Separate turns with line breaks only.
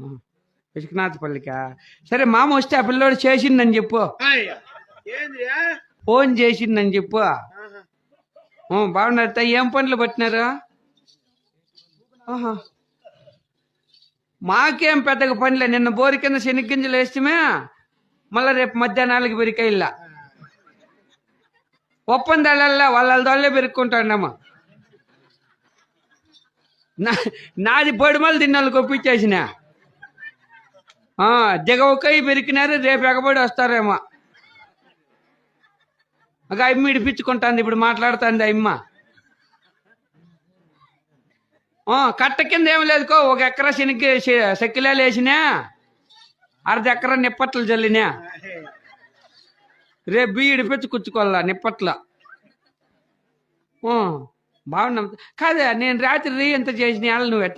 విశ్వనాథపల్లికా? సరే మామ వస్తే ఆ పిల్లోడు చేసిందని చెప్పు. ఫోన్ చేసిందని చెప్పు. బాగున్నారు. ఏం పనులు పట్టినారు. మాకేం పెద్దగా పనిలే. నిన్న బోరి కింద శనగ్గింజలు వేస్తమే మళ్ళా రేపు మధ్యాహ్నాలకి పెరికాయిల్లా ఒప్పందాలల్లా వాళ్ళ దాళ్ళే పెరుక్కుంటాడమ్మా నా నాది పొడిమలు తిన్నాళ్ళు ఒప్పించేసిన. దిగవకై పెరికినారు రేపు ఎగబడి వస్తారేమో. ఒక అమ్మ ఇడిపించుకుంటాంది ఇప్పుడు మాట్లాడుతుంది అమ్మ. కట్ట కింద ఏం లేదుకో ఒక ఎకరా శనికి సెక్కిలాలు వేసినా అర్ధ ఎకరా నిప్పట్లు జల్లినా. రేపు బియ్య ఇడిపించి కూర్చుకోవాలా నిప్పట్ల. బాగున్నాం. కాదే నేను రాత్రి రీ ఎంత చేసిన వాళ్ళు నువ్వు ఎట్ట